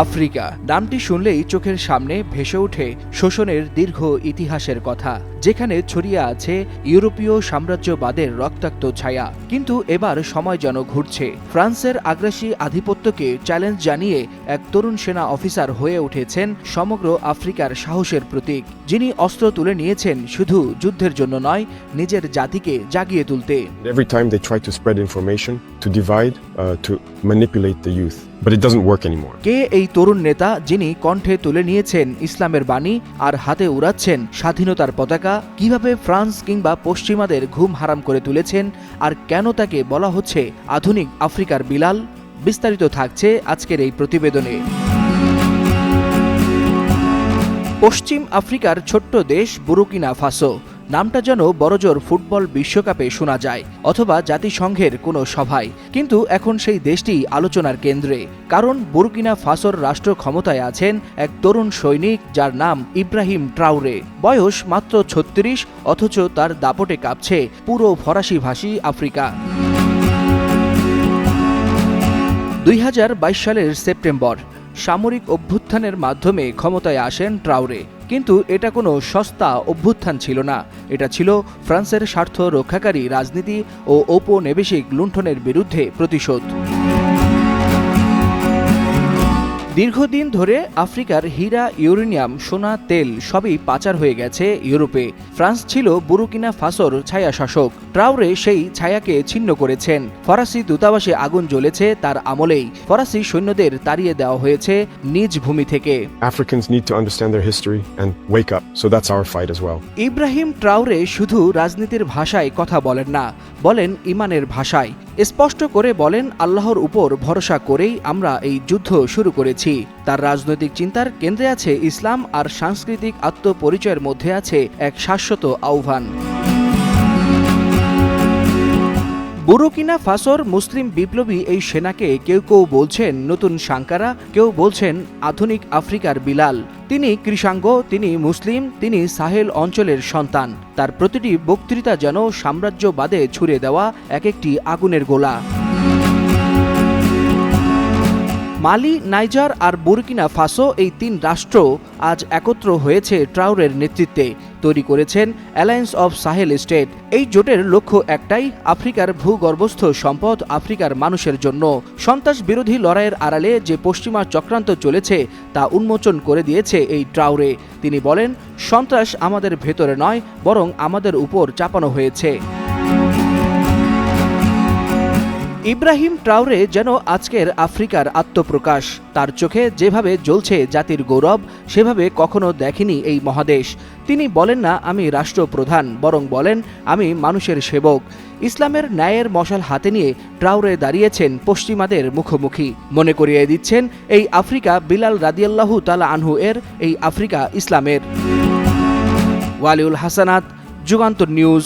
Africa. নামটি শুনলেই চোখের সামনে ভেসে ওঠে শোষণের দীর্ঘ ইতিহাসের কথা, যেখানে ছড়িয়ে আছে ইউরোপীয় সাম্রাজ্যবাদের রক্তাক্ত ছায়া। কিন্তু এবার সময় যেন ঘুরছে। ফ্রান্সের আগ্রাসী আধিপত্যকে চ্যালেঞ্জ জানিয়ে এক তরুণ সেনা অফিসার হয়ে উঠেছেন সমগ্র আফ্রিকার সাহসের প্রতীক, যিনি অস্ত্র তুলে নিয়েছেন শুধু যুদ্ধের জন্য নয়, নিজের জাতিকে জাগিয়ে তুলতে. But it doesn't work anymore. কে এই তরুণ নেতা যিনি কণ্ঠে তুলে নিয়েছেন ইসলামের বাণী আর হাতে উড়াচ্ছেন স্বাধীনতার পতাকা, কীভাবে ফ্রান্স কিংবা পশ্চিমাদের ঘুম হারাম করে তুলেছেন আর কেন তাকে বলা হচ্ছে আধুনিক আফ্রিকার বিলাল? বিস্তারিত থাকছে আজকের এই প্রতিবেদনে। পশ্চিম আফ্রিকার ছোট্ট দেশ বুরুকিনা ফাসো। নামটা যেন বড়জোর ফুটবল বিশ্বকাপে শোনা যায়, অথবা জাতিসংঘের কোনো সভায়। কিন্তু এখন সেই দেশটি আলোচনার কেন্দ্রে, কারণ বুরকিনা ফাসোর রাষ্ট্র ক্ষমতায় আছেন এক তরুণ সৈনিক যার নাম ইব্রাহিম ট্রাউরে। বয়স মাত্র ছত্রিশ, অথচ তার দাপটে কাঁপছে পুরো ফরাসি ভাষী আফ্রিকা। দুই হাজার বাইশ সালের সেপ্টেম্বর সামরিক অভ্যুত্থানের মাধ্যমে ক্ষমতায় আসেন ট্রাউরে। কিন্তু এটা কোনো সস্তা অভ্যুত্থান ছিল না। এটা ছিল ফ্রান্সের স্বার্থ রক্ষাকারী রাজনীতি ও ঔপনিবেশিক লুণ্ঠনের বিরুদ্ধে প্রতিশোধ। দীর্ঘদিন ধরে আফ্রিকার হীরা ইউরেনিয়াম সোনা তেল সবই পাচার হয়ে গেছে ইউরোপে। ফ্রান্স ছিল বুরুকিনা ফাসোর ছায়া শাসক ট্রাউরে সেই ছায়াকে ছিন্ন করেছেন। ফরাসি দূতাবাসে আগুন জ্বলেছে তার আমলেই। ফরাসি সৈন্যদের তাড়িয়ে দেওয়া হয়েছে নিজ ভূমি থেকে। Africans need to understand their history and wake up. So that's our fight as well. Ibrahim ট্রাউরে শুধু রাজনীতির ভাষায় কথা বলেন না বলেন ইমানের ভাষায়। স্পষ্ট করে বলেন, আল্লাহর উপর ভরসা করেই আমরা এই যুদ্ধ শুরু করেছি। তার রাজনৈতিক চিন্তার কেন্দ্রে আছে ইসলাম আর সাংস্কৃতিক আত্মপরিচয়ের মধ্যে আছে এক শাশ্বত আহ্বান। বুরুকিনা ফাসোর মুসলিম বিপ্লবী এই সেনাকে কেউ কেউ বলছেন নতুন সাঙ্কারা, কেউ বলছেন আধুনিক আফ্রিকার বিলাল। তিনি কৃষাঙ্গ, তিনি মুসলিম, তিনি সাহেল অঞ্চলের সন্তান। তার প্রতিটি বক্তৃতা যেন সাম্রাজ্যবাদে ছুড়ে দেওয়া এক একটি আগুনের গোলা। মালি, নাইজার আর বুরকিনা ফাসো এই তিন রাষ্ট্র আজ একত্র হয়েছে ট্রাউরের নেতৃত্বে। তৈরি করেছেন অ্যালায়েন্স অব সাহেল স্টেট এই জোটের লক্ষ্য একটাই, আফ্রিকার ভূগর্ভস্থ সম্পদ আফ্রিকার মানুষের জন্য। সন্ত্রাস বিরোধী লড়াইয়ের আড়ালে যে পশ্চিমা চক্রান্ত চলেছে, তা উন্মোচন করে দিয়েছে এই ট্রাউরে তিনি বলেন, সন্ত্রাস আমাদের ভেতরে নয়, বরং আমাদের উপর চাপানো হয়েছে। ইব্রাহিম ট্রাউরে যেন আজকের আফ্রিকার আত্মপ্রকাশ। তার চোখে যেভাবে জ্বলছে জাতির গৌরব, সেভাবে কখনো দেখেনি এই মহাদেশ। তিনি বলেন না, আমি রাষ্ট্রপ্রধান বরং বলেন, আমি মানুষের সেবক। ইসলামের ন্যায়ের মশাল হাতে নিয়ে ট্রাউরে দাঁড়িয়েছেন পশ্চিমাদের মুখোমুখি। মনে করিয়ে দিচ্ছেন, এই আফ্রিকা বিলাল রাদিয়াল্লাহু তালা আনহু এর, এই আফ্রিকা ইসলামের। ওয়ালিউল হাসানাত, যুগান্তর নিউজ।